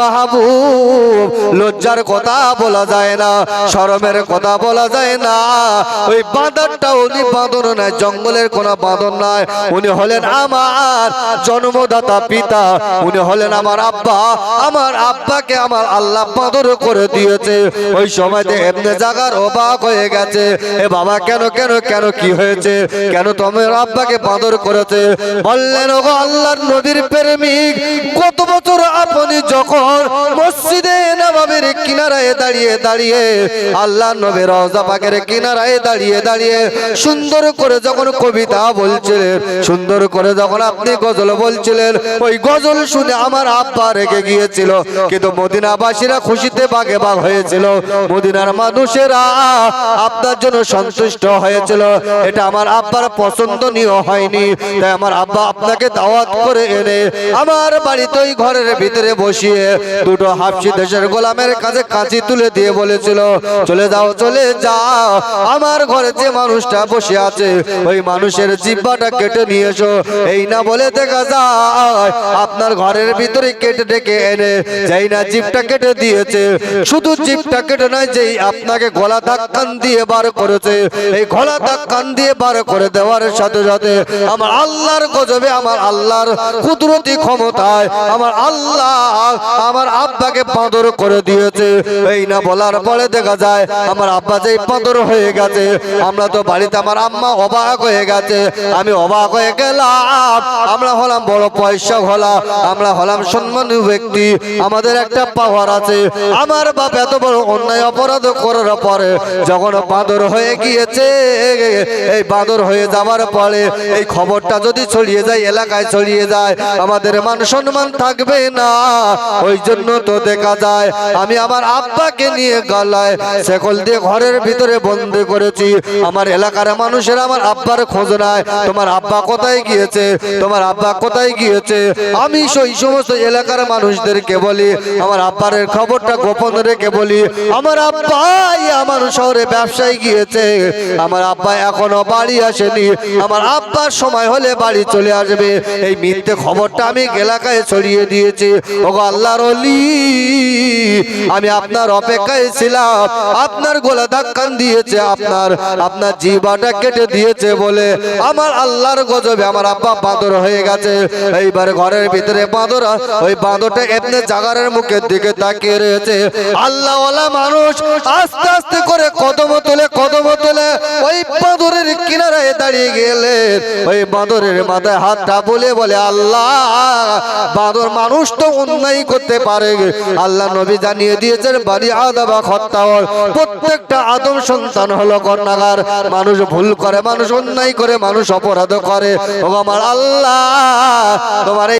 মাহবুব, লজ্জার কথা বলা যায় না, শরমের কথা বলা যায় না। ওই বাঁদরটা উনি বাঁদর নয়, জঙ্গলের কোন বাঁদর নয়। উনি হলেন আমার জন্মদাতা পিতা, উনি হলেন আমার আব্বা। আমার আব্বাকে আমার আল্লাহ বাঁদর করে দিয়েছে। ওই সময়তে এমনি জাগার অবাক হয়ে গেছে। এ বাবা, কেন কেন কেন, কি হয়েছে? কেন তোমার আব্বাকে বাঁদর করেছে? বললেন ও আল্লাহর নবীর প্রেমিক, কত বছর আপনি যখন মসজিদে নবাবের কিনারায় দাঁড়িয়ে দাঁড়িয়ে, আল্লাহ নবীর রওজা পাকের কিনারায় দাঁড়িয়ে দাঁড়িয়ে, সুন্দর করে যখন কবিতা বলছিলেন, সুন্দর করে যখন আপনি গজল বলছিলেন, ওই গজল শুনে আমার আব্বা রেগে গিয়েছিল। কিন্তু মদিনাবাসীরা খুশিতে বাগে বাগ হয়েছিল। মদিনার মানুষেরা আপনার জন্য সন্তুষ্ট হয়েছিল। এটা আমার আব্বার পছন্দনীয় হয়নি। তাই আমার আব্বা আপনাকে দাওয়াত করে এনে, আমার বাড়িতে ঘরের ভিতরে বসিয়ে, দুটো হাফসি দেশের গোলামের কাছে কাঁচি তুলে দিয়ে বলেছিল, চলে যাও চলে যাও। আমার ঘরে যে মানুষটা বসে আছে, ওই মানুষের জিব্বাটা কেটে নিয়ে এসো। এই না বলে দেখা যায়, আপনার ঘরের ভিতরে কেটে ডেকে এনে যাই না জিপটা কেটে দিয়েছে, শুধু জিপটা কেটে নয়, যেই আপনাকে গলা ধাক্কান দিয়ে বার করেছে, এই গলা ধাক্কান দিয়ে বার করে দেওয়ার সাথে সাথে আমার আল্লাহর গজবে, আমার আল্লাহর কুদরতি ক্ষমতায়, আমার আল্লাহ আমার আব্বাকে বাঁদর করে দিয়েছে। এই না বলার পরে দেখা যায়, আমার আব্বা যে বাঁদর হয়ে গেছে, আমরা তো বাড়িতে আমার আম্মা অবাক হয়ে গেছে। আমি অবাক হয়ে গেলাম। আমরা হলাম বড় পয়সা হলাম আমরা হলাম সম্মানী ব্যক্তি, আমাদের একটা পাওয়ার আছে। আমার বাপ এত বড় অন্যায় অপরাধ করার পরে যখন বাঁদর হয়ে গিয়েছে, এই বাঁদর হয়ে যাওয়ার পরে এই খবরটা যদি ছড়িয়ে যায়, এলাকায় ছড়িয়ে যায়, আমাদের মান সম্মান থাকবে না। ওই জন্য তো দেখা যায়, আমি আমার আব্বাকে নিয়ে গলায় সেকল দিয়ে ঘরের ভিতরে বন্দি করেছি। আমার এলাকার মানুষের আমার আব্বার খোঁজ নাই। তোমার আব্বা কোথায় গিয়েছে? তোমার আব্বা কোথায় গিয়েছে? আমি সেই সমস্ত এলাকার মানুষদেরকে বলি, আমার আব্বার খবরটা গোপন রেখে বলি, আমার আব্বাই আমার শহরে ব্যবসায় গিয়েছে। আমার আব্বা এখনও বাড়ি আসেনি। আমার আব্বার সময় হলে বাড়ি চলে আসবে। এই মিথ্যে খবরটা আমি এলাকায় ছড়িয়ে দিয়েছি। ওগো আল্লাহর অলি আমি আপনার অপেক্ষায় ছিলাম। আপনার গোলা ধাক্কান দিয়েছে, আপনার আপনার জিবাটা কেটে দিয়েছে বলে আমার আল্লাহর গজবে আমার আব্বা বাঁদর হয়ে গেছে। এইবার ঘরের ভিতরে বাঁদর, ওই বাঁদরটা এমনি জাগারের মুখের দিকে তাকিয়ে রয়েছে। আল্লাহওয়ালা মানুষ আস্তে আস্তে করে কদম কিনারায় দাঁড়িয়ে গেলেন। ওই বাঁদরের মাথায় হাতটা বলে বলে, আল্লাহ, বাঁদর মানুষ তো অন্যায় করতে পারে। আল্লাহ নবী জানিয়ে দিয়েছেন বাড়ি আদাবা খত্তাওয়াল প্রত্যেকটা আদম সন্তান হলো কর্ণাগার মানুষ ভুল করে, মানুষ অন্যায় করে, মানুষ অপরাধ করে। ও আমার আল্লাহ, তোমার